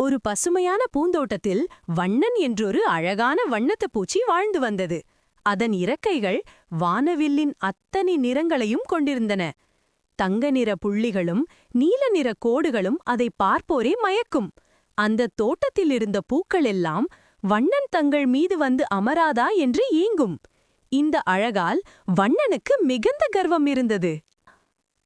ஒரு பசுமையான பூந்தோட்டத்தில் வண்ணன் என்றொரு அழகான வண்ணத்து பூச்சி வாழ்ந்து வந்தது. அதன் இறக்கைகள் வானவில்லின் அத்தனை நிறங்களையும் கொண்டிருந்தன. தங்க நிற புள்ளிகளும் நீல நிற கோடுகளும் அதை பார்ப்போரே மயக்கும். அந்த தோட்டத்தில் இருந்த பூக்கள் எல்லாம் வண்ணன் தங்கள் மீது வந்து அமராதா என்று ஏங்கும். இந்த அழகால் வண்ணனுக்கு மிகுந்த கர்வம் இருந்தது.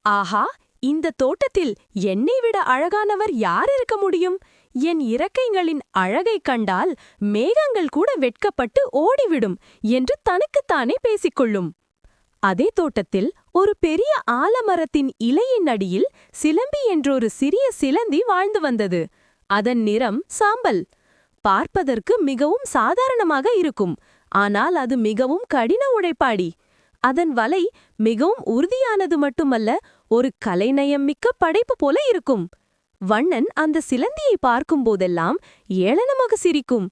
ஆஹா இந்த தோட்டத்தில் என்னை விட அழகானவர் யார் இருக்க முடியும்? என் இறக்கைகளின் அழகைக் கண்டால் மேகங்கள் கூட வெட்கப்பட்டு ஓடிவிடும் என்று தனக்குத்தானே பேசிக்கொள்ளும். அதே தோட்டத்தில் ஒரு பெரிய ஆலமரத்தின் இலையின் அடியில் சிலம்பி என்றொரு சிறிய சிலந்தி வாழ்ந்து வந்தது. அதன் நிறம் சாம்பல். பார்ப்பதற்கு மிகவும் சாதாரணமாக இருக்கும். ஆனால் அது மிகவும் கடின உழைப்பாடி அதன் வலை மிகவும் உறுதியானது மட்டுமல்ல ஒரு கலைநயம் மிக்க படைப்பு போல இருக்கும். வண்ணன் அந்த சிலந்தியை பார்க்கும் போதெல்லாம் ஏளனமாக சிரிக்கும்.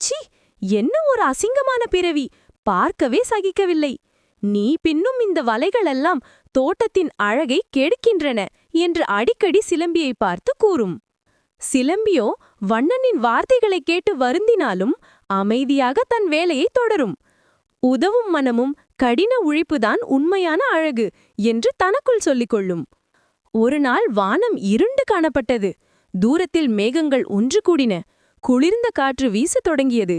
சி என்ன ஒரு அசிங்கமான பிறவி! பார்க்கவே சகிக்கவில்லை. நீ பின்னும் இந்த வலைகளெல்லாம் தோட்டத்தின் அழகை கெடுக்கின்றன என்று அடிக்கடி சிலம்பியை பார்த்து கூறும். சிலம்பியோ வண்ணனின் வார்த்தைகளை கேட்டு வருந்தினாலும் அமைதியாக தன் வேலையை தொடரும். உதவும் மனமும் கடின உழைப்புதான் உண்மையான அழகு என்று தனக்குள் சொல்லிக் கொள்ளும். ஒரு நாள் வானம் இருண்டு காணப்பட்டது. தூரத்தில் மேகங்கள் ஒன்று கூடின. குளிர்ந்த காற்று வீசத் தொடங்கியது.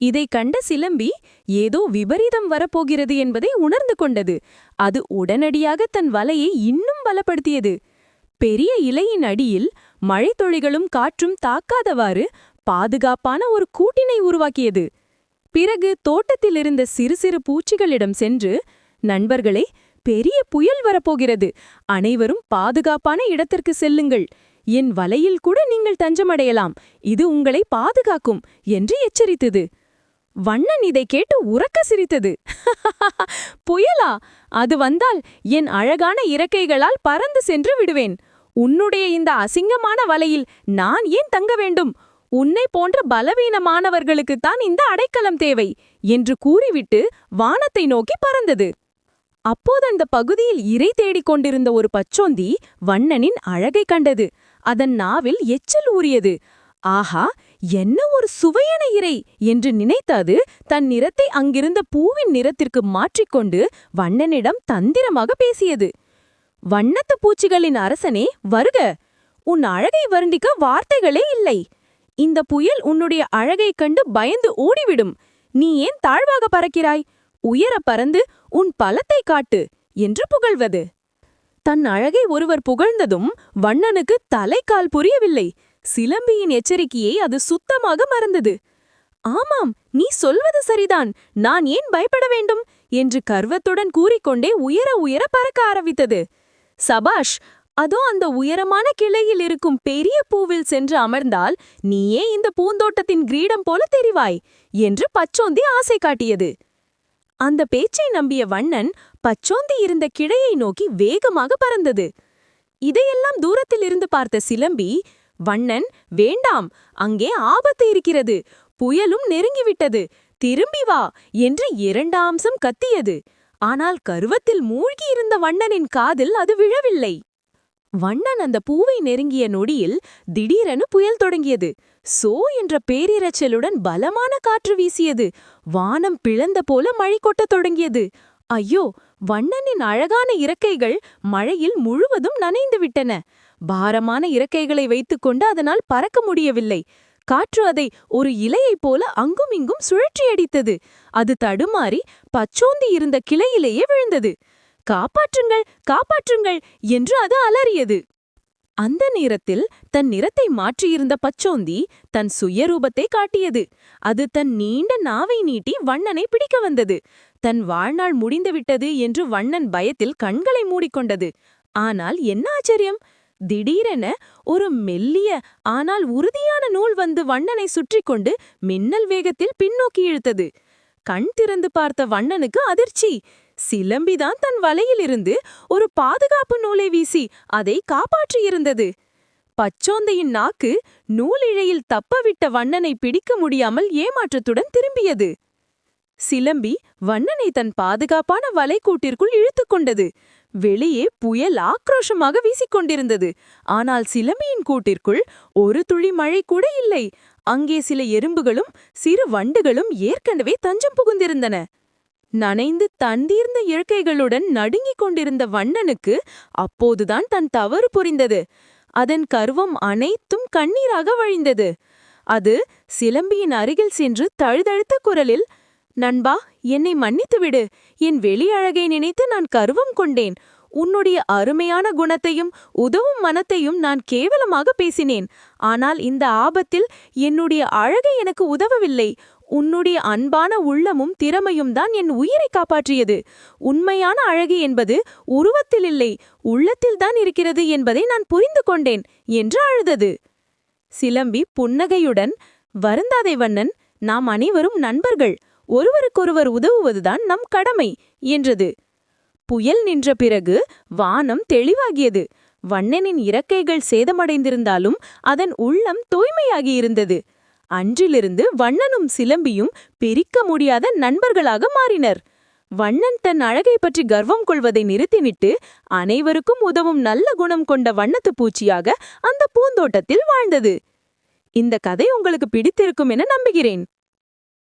இதை கண்ட சிலம்பி ஏதோ விபரீதம் வரப்போகிறது என்பதை உணர்ந்து கொண்டது. அது உடனடியாக தன் வலையை இன்னும் பலப்படுத்தியது. பெரிய இலையின் அடியில் மழைத்தொழிகளும் காற்றும் தாக்காதவாறு பாதுகாப்பான ஒரு கூட்டினை உருவாக்கியது. பிறகு தோட்டத்திலிருந்த சிறு சிறு பூச்சிகளிடம் சென்று நண்பர்களே பெரிய புயல் வரப்போகிறது. அனைவரும் பாதுகாப்பான இடத்திற்கு செல்லுங்கள். என் வலையில் கூட நீங்கள் தஞ்சமடையலாம். இது உங்களை பாதுகாக்கும் என்று எச்சரித்தது. வண்ணன் இதை கேட்டு உறக்க சிரித்தது. புயலா? அது வந்தால் என் அழகான இறக்கைகளால் பறந்து சென்று விடுவேன். உன்னுடைய இந்த அசிங்கமான வலையில் நான் ஏன் தங்க வேண்டும்? உன்னை போன்ற பலவீனமானவர்களுக்குத்தான் இந்த அடைக்கலம் தேவை என்று கூறிவிட்டு வானத்தை நோக்கி பறந்தது. அப்போது அந்த பகுதியில் இறை தேடிக் கொண்டிருந்த ஒரு பச்சோந்தி வண்ணனின் அழகை கண்டது. அதன் நாவில் எச்சல் ஊறியது. ஆஹா என்ன ஒரு சுவையான இறை! என்று நினைத்தாது தன் நிறத்தை அங்கிருந்த பூவின் நிறத்திற்கு மாற்றிக்கொண்டு வண்ணனிடம் தந்திரமாக பேசியது. வண்ணத்து பூச்சிகளின் அரசனே வருக! உன் அழகை வருண்டிக்க வார்த்தைகளே இல்லை. இந்த புயல் உன்னுடைய அழகைக் கண்டு பயந்து ஓடிவிடும். நீ ஏன் தாழ்வாக பறக்கிறாய்? உயர பறந்து உன் பலத்தை காட்டு என்று புகழ்வது. தன் அழகை ஒருவர் புகழ்ந்ததும் வண்ணனுக்கு தலைக்கால் புரியவில்லை. சிலம்பியின் எச்சரிக்கையை அது சுத்தமாக மறந்தது. ஆமாம் நீ சொல்வது சரிதான். நான் ஏன் பயப்பட வேண்டும்? என்று கர்வத்துடன் கூறிக்கொண்டே உயர உயர பறக்க ஆரம்பித்தது. சபாஷ் அதோ அந்த உயரமான கிளையில் இருக்கும் பெரிய பூவில் சென்று அமர்ந்தால் நீயே இந்த பூந்தோட்டத்தின் கிரீடம் போல தெரிவாய் என்று பச்சோந்தி ஆசை காட்டியது. அந்த பேச்சை நம்பிய வண்ணன் பச்சோந்தி இருந்த கிளையை நோக்கி வேகமாக பறந்தது. இதையெல்லாம் தூரத்தில் இருந்து பார்த்த சிலம்பி வண்ணன் வேண்டாம் அங்கே ஆபத்து இருக்கிறது. புயலும் நெருங்கிவிட்டது. திரும்பி வா என்று இரண்டாம்சம் கத்தியது. ஆனால் கருவத்தில் மூழ்கியிருந்த வண்ணனின் காதில் அது விழவில்லை. வண்ணன் அந்த பூவை நெருங்கிய நொடியில் திடீரென புயல் தொடங்கியது. சோ என்ற பேரிரைச்சலுடன் பலமான காற்று வீசியது. வானம் பிளந்த போல மழை கொட்டத் தொடங்கியது. ஐயோ வண்ணனின் அழகான இறக்கைகள் மழையில் முழுவதும் நனைந்து விட்டன. பாரமான இறக்கைகளை வைத்துக்கொண்டு அதனால் பறக்க முடியவில்லை. காற்று அதை ஒரு இலையைப் போல அங்குமிங்கும் சுழற்றியடித்தது. அது தடுமாறி பச்சோந்தி இருந்த கிளையிலேயே விழுந்தது. காப்பாற்றுங்கள் காப்பாற்றுங்கள் என்று அது அலறியது. அந்த நேரத்தில் தன் நிறத்தை மாற்றியிருந்த பச்சோந்தி தன் சுயரூபத்தை காட்டியது. அது தன் நீண்ட நாவை நீட்டி வண்ணனை பிடிக்க வந்தது. தன் வாழ்நாள் முடிந்துவிட்டது என்று வண்ணன் பயத்தில் கண்களை மூடிக்கொண்டது. ஆனால் என்ன ஆச்சரியம்? திடீரென ஒரு மெல்லிய ஆனால் உறுதியான நூல் வந்து வண்ணனை சுற்றி கொண்டு மின்னல் வேகத்தில் பின்னோக்கி இழுத்தது. கண் திறந்து பார்த்த வண்ணனுக்கு அதிர்ச்சி. சிலம்பிதான் தன் வலையிலிருந்து ஒரு பாதுகாப்பு நூலை வீசி அதை காப்பாற்றியிருந்தது. பச்சோந்தையின் நாக்கு நூலிழையில் தப்பவிட்ட வண்ணனை பிடிக்க முடியாமல் ஏமாற்றத்துடன் திரும்பியது. சிலம்பி வண்ணனை தன் பாதுகாப்பான வலைக்கூட்டிற்குள் இழுத்துக் கொண்டது. வெளியே புயல் ஆக்ரோஷமாக வீசிக்கொண்டிருந்தது ஆனால் சிலம்பியின் கூட்டிற்குள் ஒரு துளி மழை கூட இல்லை. அங்கே சில எறும்புகளும் சிறு வண்டுகளும் ஏற்கனவே தஞ்சம் புகுந்திருந்தன. நனைந்து தந்தீர்ந்த இயற்கைகளுடன் நடுங்கிக் கொண்டிருந்த வண்ணனுக்கு அப்போதுதான் தன் தவறு புரிந்தது. அதன் கர்வம் அனைத்தும் கண்ணீராக வழிந்தது. அது சிலம்பியின் அருகில் சென்று தழுதழுத்த குரலில் நண்பா என்னை மன்னித்துவிடு. என் வெளி அழகை நினைத்து நான் கர்வம் கொண்டேன். உன்னுடைய அருமையான குணத்தையும் உதவும் மனத்தையும் நான் கேவலமாக பேசினேன். ஆனால் இந்த ஆபத்தில் என்னுடைய அழகை எனக்கு உதவவில்லை. உன்னுடைய அன்பான உள்ளமும் திறமையும் தான் என் உயிரை காப்பாற்றியது. உண்மையான அழகு என்பது உருவத்தில் இல்லை உள்ளத்தில்தான் இருக்கிறது என்பதை நான் புரிந்து கொண்டேன் என்று அழுதது. சிலம்பி புன்னகையுடன் வருந்தாதை வண்ணன் நாம் அனைவரும் நண்பர்கள். ஒருவருக்கொருவர் உதவுவதுதான் நம் கடமை என்றது. புயல் நின்ற பிறகு வானம் தெளிவாகியது. வண்ணனின் இறக்கைகள் சேதமடைந்திருந்தாலும் அதன் உள்ளம் தூய்மையாகியிருந்தது. அன்றிலிருந்து வண்ணனும் சிலம்பியும் பிரிக்க முடியாத நண்பர்களாக மாறினர். வண்ணன் தன் அழகை பற்றி கர்வம் கொள்வதை நிறுத்திவிட்டு அனைவருக்கும் உதவும் நல்ல குணம் கொண்ட வண்ணத்து பூச்சியாக அந்த பூந்தோட்டத்தில் வாழ்ந்தது. இந்த கதை உங்களுக்கு பிடித்திருக்கும் என நம்புகிறேன்.